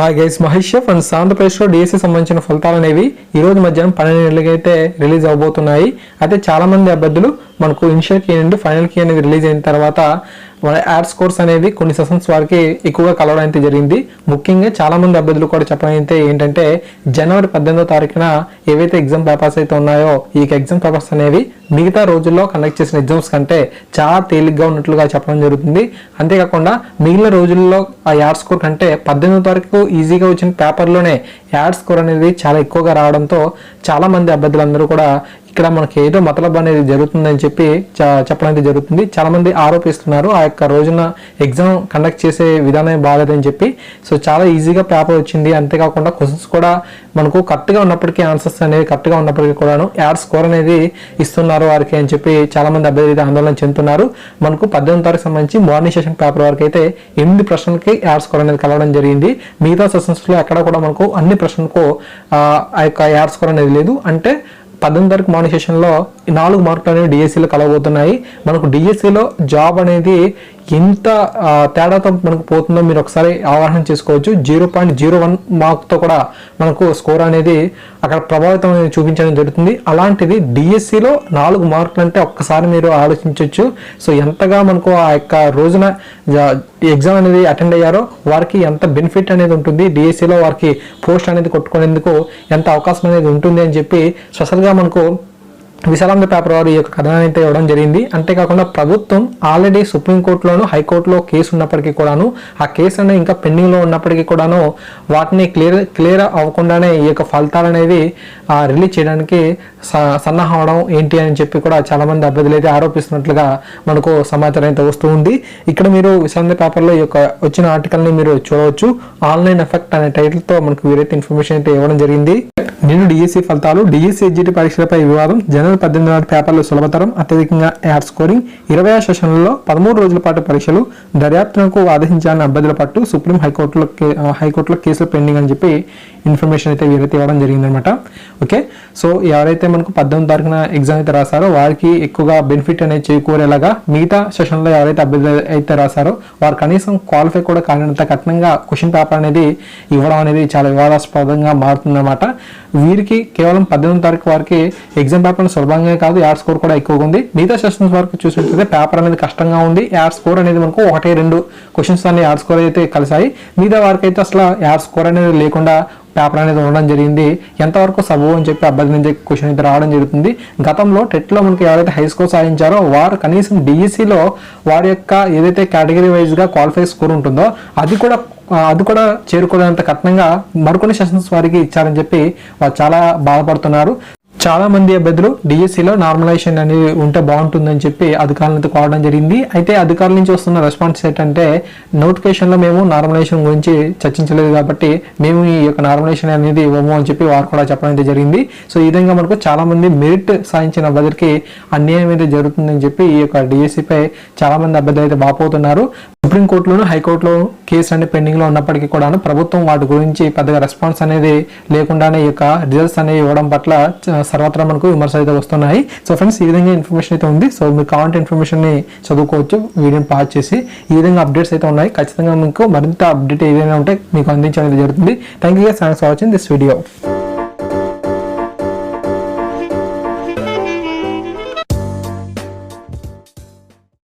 Hi guys Mahesh and ఆంధ్రప్రదేశ్లో DSC సంబంధించిన ఫలితాలు అనేవి ఈ రోజు మధ్యాహ్నం పన్నెండు గంటలకైతే అయితే రిలీజ్ అవబోతున్నాయి. అయితే చాలామంది అభ్యర్థులు మనకు ఇనిషియల్ కీ నుండి ఫైనల్ కీ అనేది రిలీజ్ అయిన తర్వాత మన యాడ్ స్కోర్స్ అనేవి కొన్ని సెషన్స్ వారికి ఎక్కువగా కలవడం అయితే జరిగింది. ముఖ్యంగా చాలా మంది అభ్యర్థులు కూడా చెప్పడం అయితే ఏంటంటే జనవరి పద్దెనిమిదో తారీఖున ఏవైతే ఎగ్జామ్ పేపర్స్ అయితే ఉన్నాయో ఈ ఎగ్జామ్ పేపర్స్ అనేవి మిగతా రోజుల్లో కండక్ట్ చేసిన ఎగ్జామ్స్ కంటే చాలా తేలిగ్గా ఉన్నట్లుగా చెప్పడం జరుగుతుంది. అంతేకాకుండా మిగిలిన రోజుల్లో ఆ యాడ్ స్కోర్ కంటే పద్దెనిమిదో తారీఖు ఈజీగా వచ్చిన పేపర్లోనే యాడ్ స్కోర్ అనేది చాలా ఎక్కువగా రావడంతో చాలా మంది అభ్యర్థులందరూ కూడా ఇక్కడ మనకి ఏదో మతలబ్ అనేది జరుగుతుందని చెప్పి చ- చెప్పడం అయితే జరుగుతుంది. చాలా మంది ఆరోపిస్తున్నారు. ఆ యొక్క రోజున ఎగ్జామ్ కండక్ట్ చేసే విధానం బాగాలేదని చెప్పి. సో చాలా ఈజీగా పేపర్ వచ్చింది. అంతేకాకుండా క్వశ్చన్స్ కూడా మనకు కరెక్ట్గా ఉన్నప్పటికీ ఆన్సర్స్ అనేవి కరెక్ట్గా ఉన్నప్పటికీ కూడాను యాడ్ స్కోర్ అనేది ఇస్తున్నారు వారికి అని చెప్పి చాలా మంది అభ్యర్థులు ఆందోళన చెందుతున్నారు. మనకు పద్దెనిమిది తారీఖు సంబంధించి మార్నింగ్ సెషన్ పేపర్ వరకు అయితే ఎనిమిది ప్రశ్నలకి యాడ్ స్కోర్ అనేది కలవడం జరిగింది. మిగతా సెషన్స్లో ఎక్కడ కూడా మనకు అన్ని ప్రశ్నలకు ఆ యొక్క యాడ్ స్కోర్ అనేది లేదు. అంటే పద్దెనిమిది తారీఖు మార్నింగ్ సెషన్లో నాలుగు మార్కులు అనేవి డిఎస్సిలో కలవబోతున్నాయి. మనకు డిఎస్సిలో జాబ్ అనేది ఎంత తేడాతో మనకు పోతుందో మీరు ఒకసారి అవగాహన చేసుకోవచ్చు. జీరో పాయింట్ జీరో వన్ మార్క్తో కూడా మనకు స్కోర్ అనేది అక్కడ ప్రభావితం అనేది చూపించడం జరుగుతుంది. అలాంటిది డిఎస్సిలో నాలుగు మార్కులు అంటే ఒక్కసారి మీరు ఆలోచించవచ్చు సో ఎంతగా మనకు ఆ యొక్క రోజున ఎగ్జామ్ అనేది అటెండ్ అయ్యారో వారికి ఎంత బెనిఫిట్ అనేది ఉంటుంది. డిఎస్సిలో వారికి పోస్ట్ అనేది కొట్టుకునేందుకు ఎంత అవకాశం అనేది ఉంటుంది అని చెప్పి స్పెషల్గా మనకు విశాలాంధ్ర పేపర్ వారు ఈ యొక్క కథనాన్ని అయితే ఇవ్వడం జరిగింది. అంతేకాకుండా ప్రభుత్వం ఆల్రెడీ సుప్రీంకోర్టులోను హైకోర్టులో కేసు ఉన్నప్పటికీ కూడాను ఆ కేసు అనేది ఇంకా పెండింగ్లో ఉన్నప్పటికీ కూడాను వాటిని క్లియర్ క్లియర్ అవ్వకుండానే ఈ యొక్క ఫలితాలు అనేవి రిలీజ్ చేయడానికి స- సన్నాహం అవడం ఏంటి అని చెప్పి కూడా చాలామంది అభ్యర్థులు అయితే ఆరోపిస్తున్నట్లుగా మనకు సమాచారం అయితే వస్తూ ఉంది. ఇక్కడ మీరు విశాలాంధ్ర పేపర్లో ఈ యొక్క వచ్చిన ఆర్టికల్ని మీరు చూడవచ్చు. ఆన్లైన్ ఎఫెక్ట్ అనే టైటిల్తో మనకు వీరైతే ఇన్ఫర్మేషన్ అయితే ఇవ్వడం జరిగింది. నేను డిఎస్సి ఫలితాలు డిఎస్సి ఎగ్జిట్ పరీక్షలపై వివాదం జనవరి పద్దెనిమిది నాటి పేపర్లు సులభతరం అత్యధికంగా యాడ్ స్కోరింగ్ ఇరవై సెషన్లలో పదమూడు రోజుల పాటు పరీక్షలు దర్యాప్తునకు ఆదేశించాలని అభ్యర్థుల పట్టు సుప్రీం హైకోర్టులో కే- హైకోర్టులో కేసులు పెండింగ్ అని చెప్పి ఇన్ఫర్మేషన్ అయితే వీరైతే ఇవ్వడం జరిగిందనమాట ఓకే? సో ఎవరైతే మనకు పద్దెనిమిది తారీఖున ఎగ్జామ్ అయితే రాశారో వారికి ఎక్కువగా బెనిఫిట్ అనేది చేకూరేలాగా మిగతా సెషన్లో ఎవరైతే అభ్యర్థులు అయితే రాశారో వారు కనీసం క్వాలిఫై కూడా కానినంత కఠినంగా క్వశ్చన్ పేపర్ అనేది ఇవ్వడం అనేది చాలా వివాదాస్పదంగా మారుతుందన్నమాట. వీరికి కేవలం పద్దెనిమిది తారీఖు వారికి ఎగ్జామ్ పేపర్లు సులభంగా కాదు యాడ్ స్కోర్ కూడా ఎక్కువగా ఉంది. మిగతా సెషన్స్ వరకు చూసినట్లయితే పేపర్ అనేది కష్టంగా ఉంది. యాడ్ స్కోర్ అనేది మనకు ఒకటి రెండు క్వశ్చన్స్ అన్ని యాడ్ స్కోర్ అయితే కలిసాయి మిగతా వారికి అయితే అసలు యాడ్ స్కోర్ అనేది లేకుండా పేపర్ అనేది ఉండడం జరిగింది. ఎంతవరకు సబు అని చెప్పి అభ్యర్థి నుంచి క్వశ్చన్ అయితే రావడం జరుగుతుంది. గతంలో టెట్లో మనకి ఎవరైతే హై స్కోర్ సాధించారో వారు కనీసం డిఈసిలో వారి యొక్క ఏదైతే కేటగిరీ వైజ్గా క్వాలిఫై స్కోర్ ఉంటుందో అది కూడా అది కూడా చేరుకోలేనంత కఠినంగా మరికొన్ని సెషన్స్ వారికి ఇచ్చారని చెప్పి వారు చాలా బాధపడుతున్నారు. చాలా మంది అభ్యర్థులు డిఎస్సిలో నార్మలైజేషన్ అనేది ఉంటే బాగుంటుందని చెప్పి అధికారులతో కోవడం జరిగింది. అయితే అధికారుల నుంచి వస్తున్న రెస్పాన్స్ ఏంటంటే నోటిఫికేషన్లో మేము నార్మలైజేషన్ గురించి చర్చించలేదు కాబట్టి మేము ఈ యొక్క నార్మలైజేషన్ అనేది ఇవ్వము అని చెప్పి వారు కూడా చెప్పడం అయితే జరిగింది. సో ఈ విధంగా మనకు చాలా మంది మెరిట్ సాధించిన అభ్యర్థులకి అన్యాయం అయితే జరుగుతుందని చెప్పి ఈ యొక్క డిఎస్సిపై చాలా మంది అభ్యర్థులు అయితే బాపోతున్నారు. సుప్రీంకోర్టులోను హైకోర్టులో కేసు అనేది పెండింగ్లో ఉన్నప్పటికీ కూడా ప్రభుత్వం వాటి గురించి పెద్దగా రెస్పాన్స్ అనేది లేకుండానే ఈ యొక్క రిజల్ట్స్ అనేవి ఇవ్వడం పట్ల చ- సర్వత్రా మనకు విమర్శలు అయితే వస్తున్నాయి. సో ఫ్రెండ్స్ ఈ విధంగా ఇన్ఫర్మేషన్ అయితే ఉంది. సో మీరు కావాలంటే ఇన్ఫర్మేషన్ని చదువుకోవచ్చు వీడియోని పాస్ చేసి. ఈ విధంగా అప్డేట్స్ అయితే ఉన్నాయి. ఖచ్చితంగా మీకు మరింత అప్డేట్ ఏదైనా ఉంటే మీకు అందించడం జరుగుతుంది. Thank you thanks for watching this video